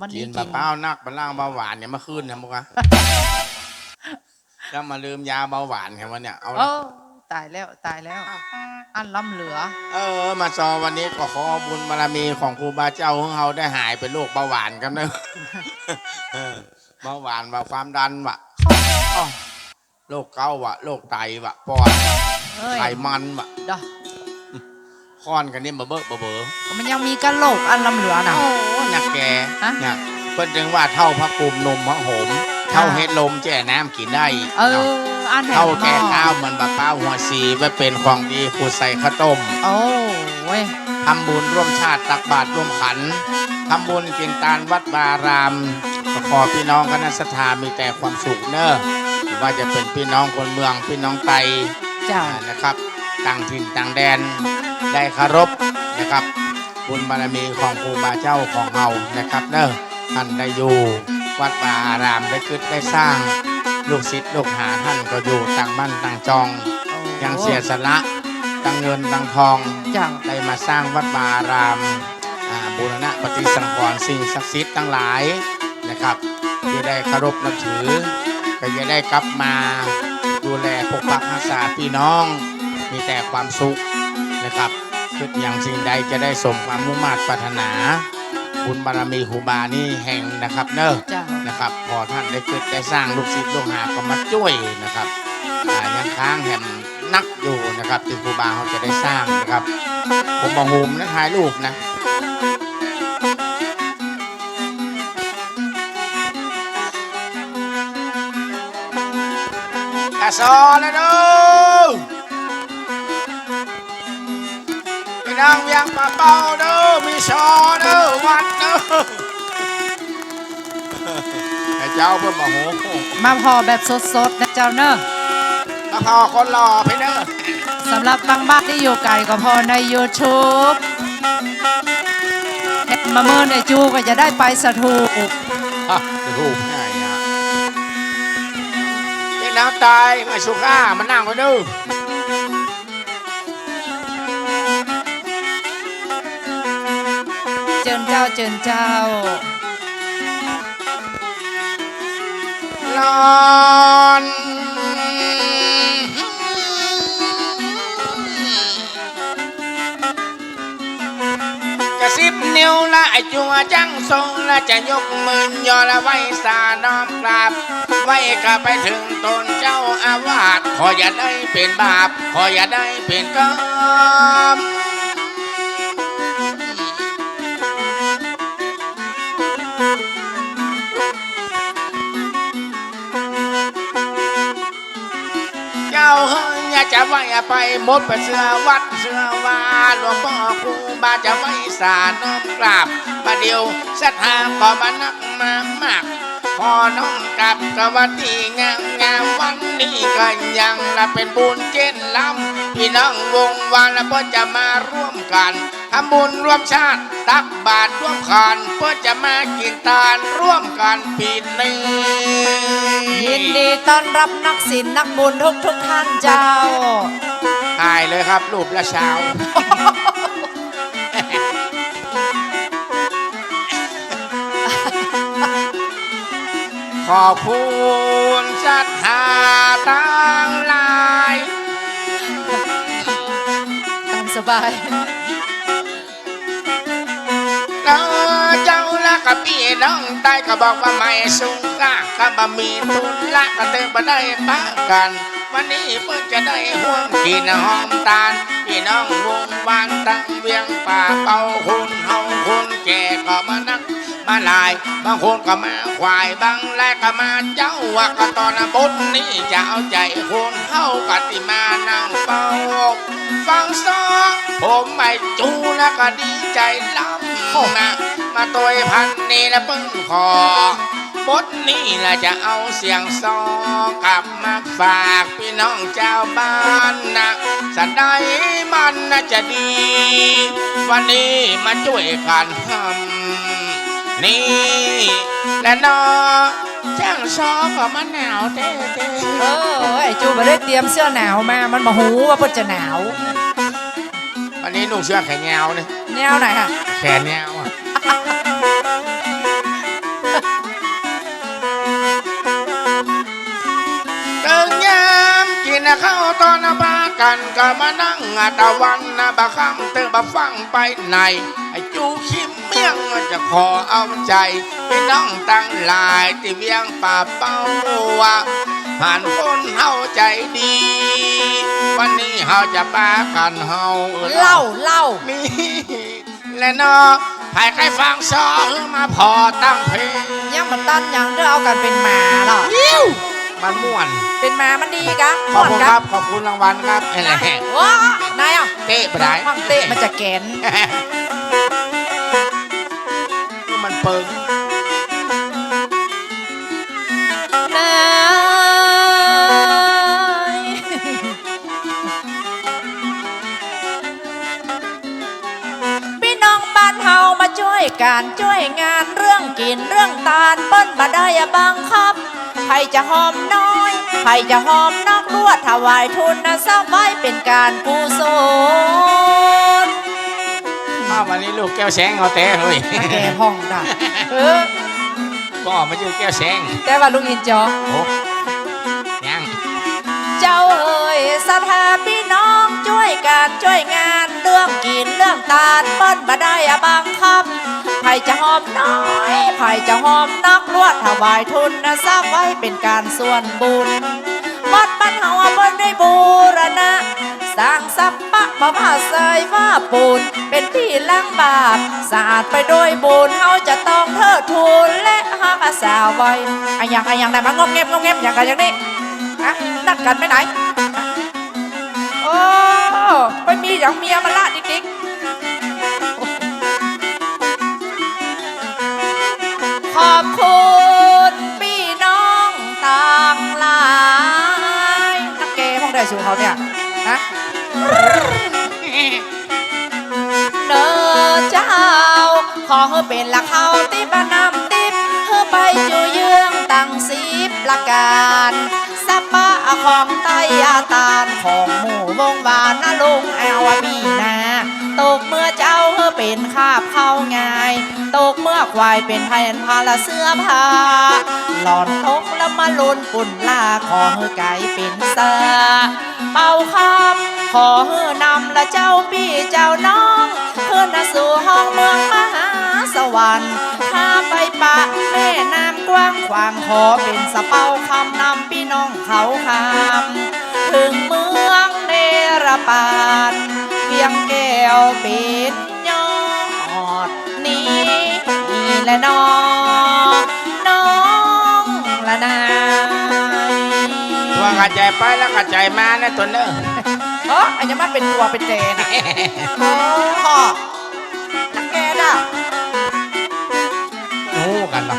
วันกินี้นกิบะนเป้านักบะล่างเบาหวานเนี่ยเมื่อคืนเนี่ยมึงวะแล้วมาลืมยาเบาหวานแค่วันเนี่ยเอาโอ้ตายแล้วตายแล้ว อันล้ำเหลือ เออ มาซอวันนี้ก็ขอบุญบารมีของครูบาเจ้าของเราได้หายเป็นโรคเบาหวานกันเนอะ เออเบาหวานว่าความดันวะอ้อโรคเกาต์วะโรคไตวะปอดเอ้ยไขมันวะดอก ค้อนกันนี่มาเบิกเบอเบอมันยังมีกระโหลกอันล้ำเหลือน่ะ โอ้หนักแกฮะเนี่ยเพิ่นจึงว่าเท่าพระกลุ่มนมพระโหม เท่าเฮ็ดลมแจ่น้ำกินได้เอเนาะออันแหเท่าหแก่ม้อข้าวเหมือนบะป้าหัวสีไว้เป็นของดีผูดใส่ข้าวต้ม โอ้เว้ย ทำบุญร่วมชาติตักบาตรร่วมขันทำบุญเกียงตาลวัดบารามก็ขอพี่น้องคณะสถามีแต่ความสุขเนอะไม่ว่าจะเป็นพี่น้องคนเมืองพี่น้องไตเจ้า อ่านะครับ ต่างถิ่นต่างแดน ได้เคารพนะครับ บุญบารมีของครูบาเจ้าของเรานะครับเนอะท่านได้อยู่วัดวาอารามได้ขึ้นได้สร้างลูกศิษย์ลูกหาท่านก็อยู่ต่างบ้านต่างจองโอ้ยังเสียสละตั้งเงินตั้งทองเจ้าได้มาสร้างวัดวาอารามอ่าบูรณะปฏิสังขรณ์สิ่งศักดิ์สิทธิ์ทั้งหลายนะครับ ที่ได้เคารพนับถือ ก็จะได้กลับมาดูแลปกปักรักษาพี่น้อง มีแต่ความสุข นะครับคิดอย่างสิ่งใดจะได้สมความมุ่งมา่ปรารถนา บุญบารมีครูบานี่แห่งนะครับเนอะเจ้า นะครับ พอท่านได้เกิดได้สร้างลูกศิษย์ลูกหาก็มาช่วยนะครับอ่ายังค้างแหมนักอยู่นะครับที่ครูบาเขาจะได้สร้างนะครับ ผมบอกหูมนะถ่ายรูปนะ กระสอแล้วดูพี่ น้องเวียงป่าเป่าดูมีชอดูวัดดูไอ้เจ้าเพิ่งมาโหมาพอแบบสดๆนะเจ้าเนอะมาพอคนหล่อไปเนอะสำหรับบางบ้านที่อยู่ไกลก็พอใน YouTube เฮ็ดมาเมื่อในจูก็จะได้ไปสถูกฮะจะรูปง่ายอะพี่น้องตายมาสุก้ามานั่งไปดู จินเจ้าเจินเจ้านอนกระซิบนิ้วละไอจัวจังทรงละจะยกมือยอละไว้สาน้อมกราบไว้ก็ไปถึงตนเจ้าอาวาสขออย่าได้เป็นบาป ขออย่าได้เป็นกรรม ไว้ไปหมดไปเสือวัดเสือวาหลวงพ่อครูบาจะไว้สาน้อมกราบประเดี๋ยวศรัทธาก็มานักมามาก พอน้องกลับสวัสดีงามงามวันนี้ก็ยังละเป็นบุญเจนลำพี่น้องวงวานและเพื่อจะมาร่วมกันทำบุญร่วมชาติตักบาตรร่วมขันเพื่อจะมากินทานร่วมกันปีนี้ ยินดีต้อนรับนักศิลป์นักบุญทุกทุกๆท่านเจ้าถ่ายเลยครับ รูปละเช้า ขอบคุณศรัทธาตั้งหลาย ตามสบาย น้องใต้ก็บอกว่าไม่สูงกะก็บ่มีทุนละก็เติมมาได้ปะกัน วันนี้เพิ่งจะได้ห่วงกินหอมตาลพี่น้องวงวานตั้งเวียงป่าเป่าคุณเฮาคุณแก่ก็มานักมาลายบางคนก็มาควายบางแลกก็มาเจ้าว่าก็ตอนบนนี้จะเอาใจคนเฮากติมานั่งเป่าฟังซอผมไม่จูแล้วก็ดีใจล้ำ นะมาตัวพันนี่ละปึ้งคอบทนี้ละจะเอาเสียงซอกลับมาฝากพี่น้องเจ้าบ้านนะสันใดมันน่าจะดี วันนี้มาช่วยกันทำนี่ และนอจ้างซอก็มาหนาวเต้เต้เออไอจูมาได้เตรียมเสื้อหนาวมา มันมาหูว่าเพิ่นจะหนาว วันนี้หนุ่งเสื้อแขนยาวเนี่ย แนวไหนอะแขนแนวอะติงยามกินข้าวตอนบ้ากันก็มานั่งตะวันนะบะคำเติงบะฟังไปไหนจูคิมเมียงจะขอเอาใจไปน้องตั้งหลายที่เวียงป่าเป้าวะ ผ่านคนเฮาใจดี วันนี้เฮาจะปากันเฮาเล่าเล่ามีและเนาะใครใครฟังซอมาพอตั้งเพลงยังมันตันยังเด้อเอากันเป็นหมาหรอยิ้วมันม่วน เป็นหมามันดีกะขอบคุณม่วนคกะรับขอบคุณรางวัลครับอะไรว้านายอะเตะไปได้ฟังเตะมันจะแกนมันเปิง การช่วยงานเรื่องกินเรื่องตาลเปิ้นมาได้อะบังคับ ใครจะหอมน้อย ใครจะหอมนอกลวดถวายทุนนะสร้างไว้เป็นการกุศลอ้าววันนี้ลูกแก้วแสงเอาแต่เฮ้ยแกห้องด่ะเออก็มาชื่อแก้วแสงแต่ว่าลุงอินจอโอ้ยังเจ้าเอ๋ยสถาพี่น้องช่วยการช่วยงานเรื่องกินเรื่องตาลเปิ้นมาได้อะบังคับ ใครจะหอมน้อยใครจะหอมนักลวดถวายทุนนะสร้างไว้เป็นการส่วนบุญวัดบ้านเฮาเปิ้นได้บูรณะ สร้างสัปปะมาว่าเสยว่าปูน เป็นที่ล้างบาปสะอาดไปด้วยบุญเฮาจะต้องเทิดทูนและหักอาสาไว้อะอย่างอะอย่างไหนมางอมเงียบงอมเงียบอย่างกันอย่างนี้อะนัดกันไปไหนโอ้ไปมีอย่างเมียมาละดิ๊ก อบคุณพี่น้องต่างหลายนักเกย์ห้องได้สูงเขาเนี่ยนะเนอเจ้า ขอให้เป็นละเขาติบนำติบเพื่อไปจูเยืองตั้งสิบละการสปะของไตอาตานของหมู่วงวานนะลุงแอวมีนา เป็นข้าบเข้าง่าย ตกเมื่อควายเป็นแผ่นพาละเสื้อผ้า หลอนตกแล้วมาลุนปุ่นลาขอให้ไก่เป็นสาเป่าคำขอให้นำละเจ้าพี่เจ้าน้องขึ้นนสู่ห้องเมืองมหาสวรรค์ถ้าไปปะแม่น้ำกว้างขวางขอเป็นสะเป่าคำนำพี่น้องเขาคำถึงเมืองเนรปานเพียงแก้วเป็น และน้อง น้องละนายว่ากระจายไปแล้วกระจายมานะตัวเนอะเอออันนี้มันเป็นตัวเป็นเจนะโอ้พ่อนักแกน่ะโอ้กันหรอ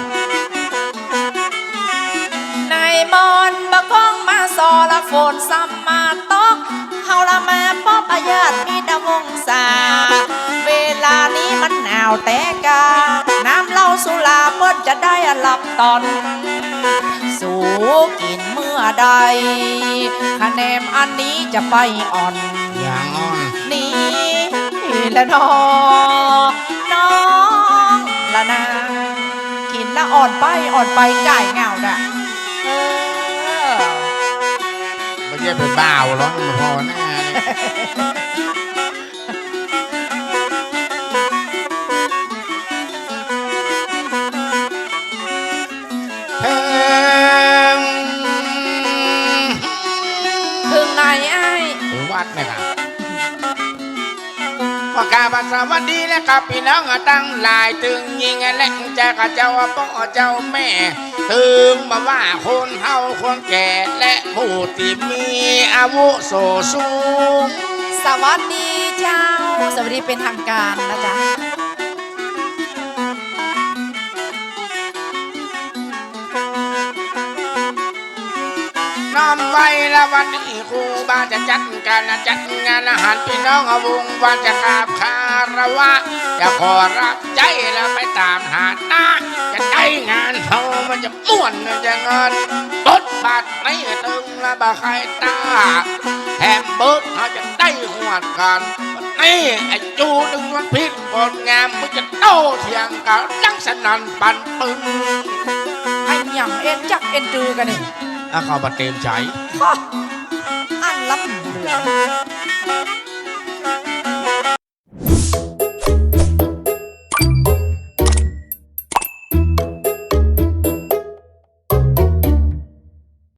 ในมอนบะก้องมาซอละฝนซ้ำมาตอกเฮาละมาป๊อบอาญาตมีดาวงศาเวลานี้มันหนาวแต่กาน้ำเหล้าสุราเปิ้น จะได้หลับตอน สูกินเมื่อใดคะแนนอันนี้จะไปอ่อนอย่างอ่อนนี่ละน้องน้องละนากินละอ่อนไปอ่อนไปก่ายเหงาน่ะเออไม่ใช่เป็นบ้าวหรอกมันพอแน่ ถึงวัดนะครับพอกราบสวัสดีนะครับพี่น้องตั้งหลายถึงยิงและจะกับเจ้าพ่อเจ้าแม่ ถึงมาว่าคนเฮาคนแก่และผู้ที่มีอาวุโสสูง สวัสดีเจ้า สวัสดีเป็นทางการนะจ๊ะ น้อมไว้ละวันนี้ครูบาจะจัดการจัดงานอาหารพี่น้องอาวงวันจะกราบคารวะ จะขอรับใจแล้วไปตามหาหน้าจะได้งานเฮามันจะม่วนจะเงินบดบาดไม่ตึงละบาใครตาแถมเบิดเขาจะได้หวดกันวันนี้ไอ้จูดึงมันพิษกดงามมันจะโตเถียงกันดังสนั่นปันปึงไอ้หยังเอ็นจักเอ็นจือกันนี่ แล้วบัดเต็มใจฮะอันล่ำเหลือง